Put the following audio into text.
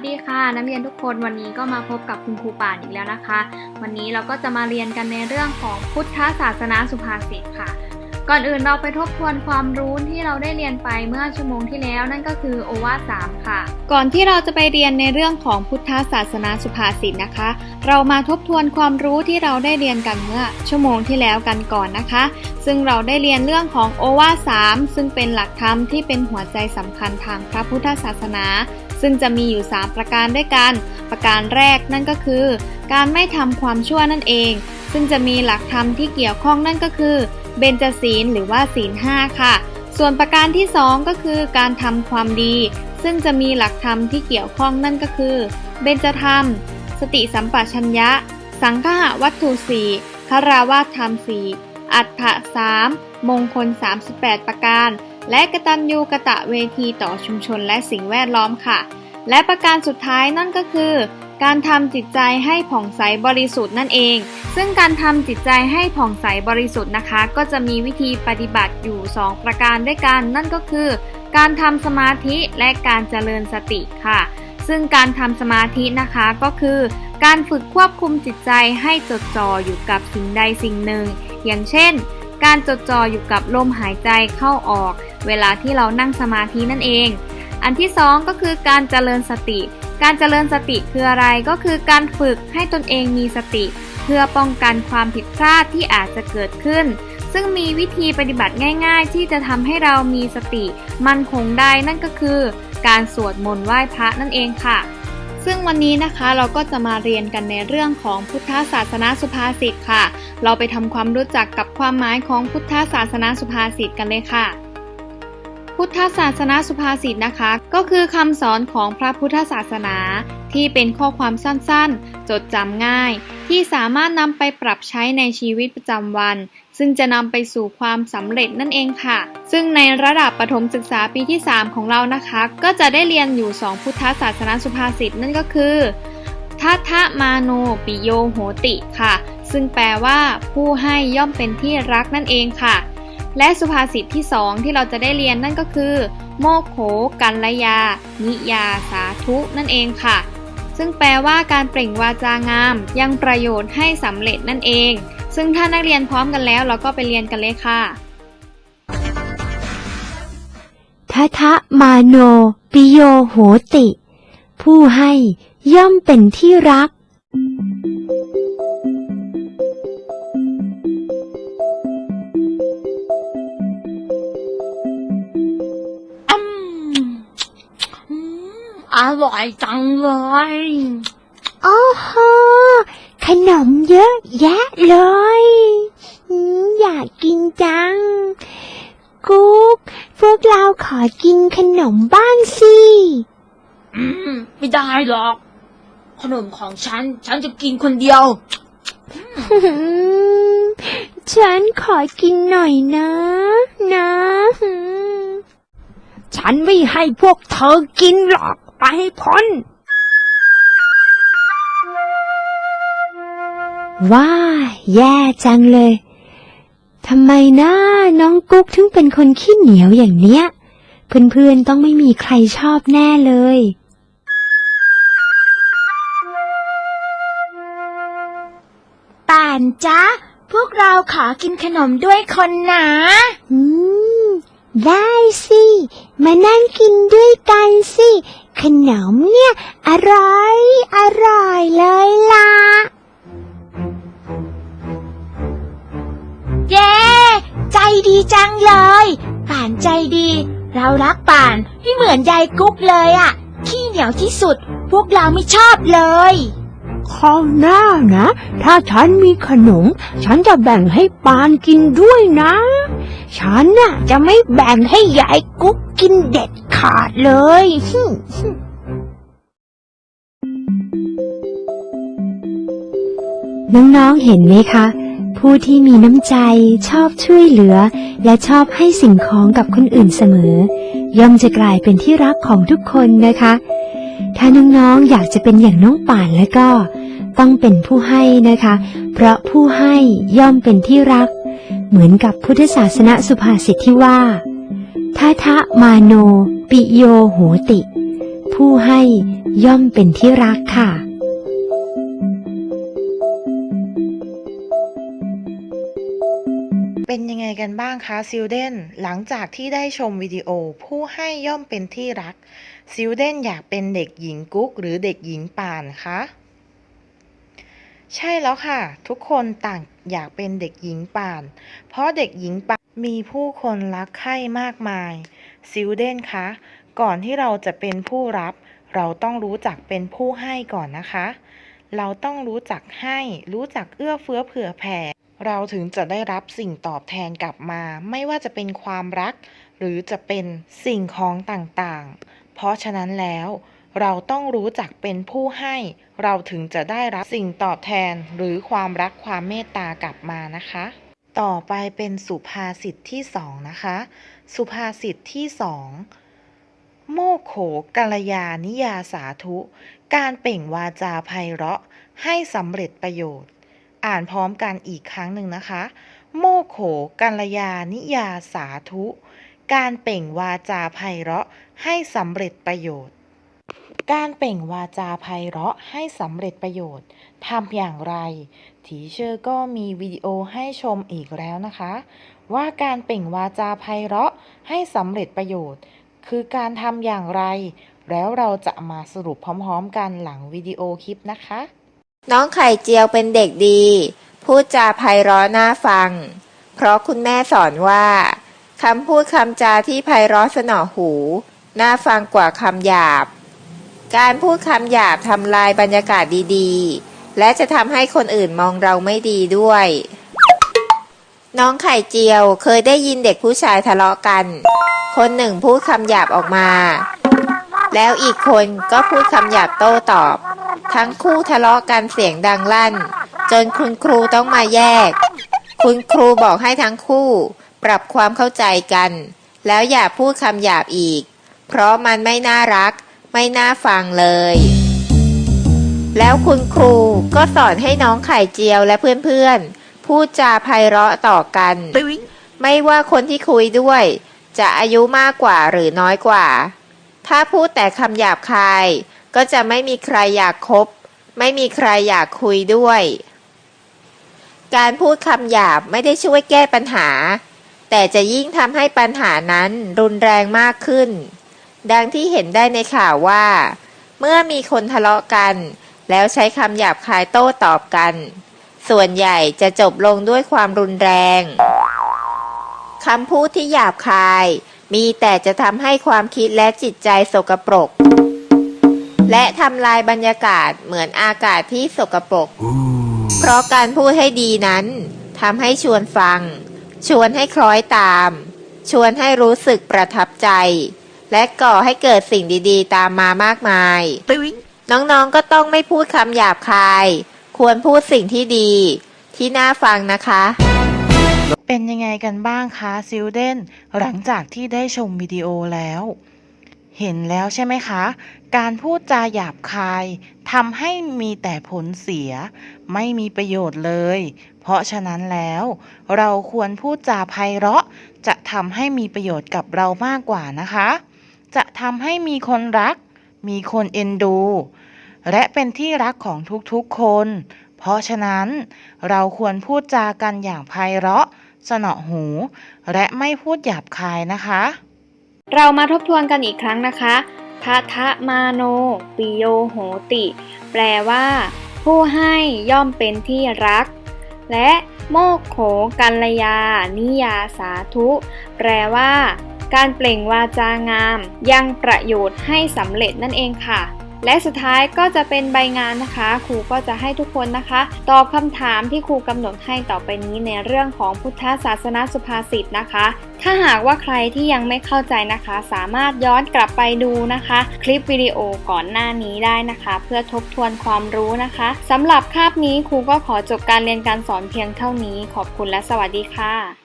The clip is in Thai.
สดีค่ะ นักเรียนทุกคนวันนี้ก็มาพบกับคุณครูป่านอีกแล้วนะคะ วันนี้เราก็จะมาเรียนกันในเรื่องของพุทธศาสนาสุภาษิตค่ะ ก่อนอื่นเราไปทบทวนความรู้ที่เราได้เรียนไปเมื่อชั่วโมงที่แล้วนั่นก็คือโอวาสามค่ะ ก่อนที่เราจะไปเรียนในเรื่องของพุทธศาสนาสุภาษิตนะคะ เรามาทบทวนความรู้ที่เราได้เรียนกันเมื่อชั่วโมงที่แล้วกันก่อนนะคะ ซึ่งเราได้เรียนเรื่องของโอวาสามซึ่งเป็นหลักธรรมที่เป็นหัวใจสำคัญทางพระพุทธศาสนา ซึ่งจะมีอยู่ 3 ประการด้วยกัน ประการแรกนั่นก็คือ การไม่ทำความชั่วนั่นเอง ซึ่งจะมีหลักธรรมที่เกี่ยวข้องนั่นก็คือ เบญจศีลหรือว่าศีลห้าค่ะ ส่วนประการที่ 2 ก็คือการทำความดี ซึ่งจะมีหลักธรรมที่เกี่ยวข้องนั่นก็คือ เบญจธรรม สติสัมปชัญญะ สังฆะวัตถุสี่คาราวาสธรรมสี่อัฏฐะสามมงคล 38 ประการ และกตัญญูกะตะเวทีต่อชุมชนและสิ่งแวดล้อมค่ะ และประการสุดท้ายนั่นก็คือ การทำจิตใจให้ผ่องใสบริสุทธิ์นั่นเอง ซึ่งการทำจิตใจให้ผ่องใสบริสุทธิ์นะคะ ก็จะมีวิธีปฏิบัติอยู่ 2 ประการด้วยกัน นั่นก็คือ การทำสมาธิและการเจริญสติค่ะ ซึ่งการทำสมาธินะคะก็คือ การฝึกควบคุมจิตใจให้จดจ่ออยู่กับสิ่งใดสิ่งหนึ่ง อย่างเช่น การจดจ่ออยู่กับลมหายใจเข้าออก เวลาที่เรานั่งสมาธินั่นเอง อันที่สองก็คือการเจริญสติ การเจริญสติคืออะไรก็คือการฝึกให้ตนเองมีสติ เพื่อป้องกันความผิดพลาดที่อาจจะเกิดขึ้น ซึ่งมีวิธีปฏิบัติง่ายๆ ที่จะทำให้เรามีสติ มั่นคงได้นั่นก็คือ การสวดมนต์ไหว้พระนั่นเองค่ะ ซึ่งวันนี้นะคะเราก็จะมาเรียนกันในเรื่องของพุทธศาสนาสุภาษิตค่ะ เราไปทำความรู้จักกับความหมายของพุทธศาสนาสุภาษิตกันเลยค่ะ พุทธศาสนาสุภาษิตนะคะ ก็คือคำสอนของพระพุทธศาสนา ที่เป็นข้อความสั้นๆ จดจำง่าย ที่สามารถนำไปปรับใช้ในชีวิตประจำวัน ซึ่งจะนำไปสู่ความสำเร็จนั่นเองค่ะ ซึ่งในระดับประถมศึกษาปีที่ 3 ของเรานะคะ ก็จะได้เรียนอยู่ 2 พุทธศาสนาสุภาษิตนั่นก็คือทัทะมาโนปิโยโหติค่ะ ซึ่งแปลว่าผู้ให้ย่อมเป็นที่รักนั่นเองค่ะ และสุภาษิตที่2ที่เราจะได้เรียนนั่นก็คือ โมกโขกันละยา นิยาสาธุนั่นเองค่ะ ซึ่งแปลว่าการเปล่งวาจางาม ยังประโยชน์ให้สำเร็จนั่นเอง ซึ่งถ้านักเรียนพร้อมกันแล้ว เราก็ไปเรียนกันเลยค่ะทัทะมาโน ปิโยโหติ ผู้ให้ย่อมเป็นที่รัก อร่อยจังเลย โอ้โห ขนมเยอะแยะเลยอืมอยากกินจัง กุ๊ก พวกเราขอกินขนมบ้างสิ อืม ไม่ได้หรอก ขนมของฉัน ฉันจะกินคนเดียวอืมฉันขอกินหน่อยนะ นะอืมฉันไม่ให้พวกเธอกินหรอก ไปให้พ้น ว้า แย่จังเลยทำไมนะน้องกุ๊กถึงเป็นคนขี้เหนียวอย่างเนี้ย เพื่อนๆต้องไม่มีใครชอบแน่เลย ป่านจ้าพวกเราขอกินขนมด้วยคนนะ อืม ได้สิ มานั่งกินด้วยกันสิ ขนมเนี่ย อร่อย อร่อยเลยล่ะ เย้ ใจดีจังเลย ป่านใจดี เรารักป่านไม่เหมือนยายกุ๊กเลยอะขี้เหนียวที่สุด พวกเราไม่ชอบเลยข้าวหน้านะ ถ้าฉันมีขนม ฉันจะแบ่งให้ปานกินด้วยนะ ฉันน่ะจะไม่แบ่งให้ยายกุ๊กกินเด็ด ขาดเลยฮึ่มน้องๆเห็นไหมคะ ผู้ที่มีน้ำใจชอบช่วยเหลือ และชอบให้สิ่งของกับคนอื่นเสมอ ย่อมจะกลายเป็นที่รักของทุกคนนะคะ ถ้าน้องๆอยากจะเป็นอย่างน้องป่านแล้วก็ต้องเป็นผู้ให้นะคะ เพราะผู้ให้ย่อมเป็นที่รัก เหมือนกับพุทธศาสนสุภาษิตที่ว่า ทาทะมาโน ปิโยโหติ ผู้ให้ย่อมเป็นที่รักค่ะ เป็นยังไงกันบ้างคะซิลเดนหลังจากที่ได้ชมวิดีโอ ผู้ให้ย่อมเป็นที่รักซิลเดนอยากเป็นเด็กหญิงกุ๊กหรือเด็กหญิงป่านคะใช่แล้วค่ะ ทุกคนต่างอยากเป็นเด็กหญิงป่าน เพราะเด็กหญิงป่านมีผู้คนรักใคร่มากมาย ซิลเดนคะ ก่อนที่เราจะเป็นผู้รับ เราต้องรู้จักเป็นผู้ให้ก่อนนะคะ เราต้องรู้จักให้ รู้จักเอื้อเฟื้อเผื่อแผ่ เราถึงจะได้รับสิ่งตอบแทนกลับมา ไม่ว่าจะเป็นความรัก หรือจะเป็นสิ่งของต่างๆ เพราะฉะนั้นแล้วเราต้องรู้จักเป็นผู้ให้ เราถึงจะได้รับสิ่งตอบแทนหรือความรักความเมตตากลับมานะคะ ต่อไปเป็นสุภาษิตที่สองนะคะ สุภาษิตที่สองโมโขกัลยานิยาสาธุ การเป่งวาจาไพเราะให้สำเร็จประโยชน์ อ่านพร้อมกันอีกครั้งหนึ่งนะคะ โมโขกัลยานิยาสาธุ การเป่งวาจาไพเราะให้สำเร็จประโยชน์ การเป่งวาจาไพเราะให้สำเร็จประโยชน์ทำอย่างไร ทีเชอร์ก็มีวิดีโอให้ชมอีกแล้วนะคะ ว่าการเป่งวาจาไพเราะ ให้สำเร็จประโยชน์ คือการทำอย่างไร แล้วเราจะมาสรุปพร้อมๆกันหลังวิดีโอคลิปนะคะ น้องไข่เจียวเป็นเด็กดี พูดจาไพเราะน่าฟัง เพราะคุณแม่สอนว่าคำพูดคำจาที่ไพเราะสนอหู น่าฟังกว่าคำหยาบ การพูดคำหยาบทำลายบรรยากาศดีๆ และจะทำให้คนอื่นมองเราไม่ดีด้วย น้องไข่เจียวเคยได้ยินเด็กผู้ชายทะเลาะกัน คนหนึ่งพูดคำหยาบออกมา แล้วอีกคนก็พูดคำหยาบโต้ตอบ ทั้งคู่ทะเลาะกันเสียงดังลั่น จนคุณครูต้องมาแยก คุณครูบอกให้ทั้งคู่ ปรับความเข้าใจกัน แล้วอย่าพูดคำหยาบอีก เพราะมันไม่น่ารัก ไม่น่าฟังเลย แล้วคุณครูก็สอนให้น้องไข่เจียวและเพื่อนๆ พูดจาไพเราะต่อกัน ไม่ว่าคนที่คุยด้วย จะอายุมากกว่าหรือน้อยกว่า ถ้าพูดแต่คำหยาบคาย ก็จะไม่มีใครอยากคบ ไม่มีใครอยากคุยด้วย การพูดคำหยาบไม่ได้ช่วยแก้ปัญหา แต่จะยิ่งทำให้ปัญหานั้นรุนแรงมากขึ้น ดังที่เห็นได้ในข่าวว่า เมื่อมีคนทะเลาะกัน แล้วใช้คำหยาบคายโต้ตอบกัน ส่วนใหญ่จะจบลงด้วยความรุนแรงคำพูดที่หยาบคาย มีแต่จะทำให้ความคิดและจิตใจสกปรก และทำลายบรรยากาศเหมือนอากาศที่สกปรก เพราะการพูดให้ดีนั้นทำให้ชวนฟัง ชวนให้คล้อยตาม ชวนให้รู้สึกประทับใจ และก่อให้เกิดสิ่งดีๆ ตามมามากมาย น้องๆก็ต้องไม่พูดคำหยาบคาย ควรพูดสิ่งที่ดี ที่น่าฟังนะคะ เป็นยังไงกันบ้างคะซิลเดนหลังจากที่ได้ชมวิดีโอแล้ว เห็นแล้วใช่ไหมคะ การพูดจาหยาบคายทำให้มีแต่ผลเสีย ไม่มีประโยชน์เลย เพราะฉะนั้นแล้ว เราควรพูดจาไพเราะ จะทำให้มีประโยชน์กับเรามากกว่านะคะ จะทำให้มีคนรัก มีคนเอ็นดู และเป็นที่รักของทุกๆคน เพราะฉะนั้นเราควรพูดจากันอย่างไพเราะ สนอหู และไม่พูดหยาบคายนะคะ เรามาทบทวนกันอีกครั้งนะคะทะทะมาโนปิโยโหติ แปลว่า ผู้ให้ย่อมเป็นที่รัก และโมกโขกัลยา นิยาสาธุ แปลว่า การเปล่งวาจางาม ยังประโยชน์ให้สำเร็จนั่นเองค่ะ และสุดท้ายก็จะเป็นใบงานนะคะ ครูก็จะให้ทุกคนนะคะ ตอบคำถามที่ครูกำหนดให้ต่อไปนี้ในเรื่องของพุทธศาสนาสุภาษิตนะคะ ถ้าหากว่าใครที่ยังไม่เข้าใจนะคะ สามารถย้อนกลับไปดูนะคะ คลิปวิดีโอก่อนหน้านี้ได้นะคะ เพื่อทบทวนความรู้นะคะสำหรับคาบนี้ครูก็ขอจบการเรียนการสอนเพียงเท่านี้ ขอบคุณและสวัสดีค่ะ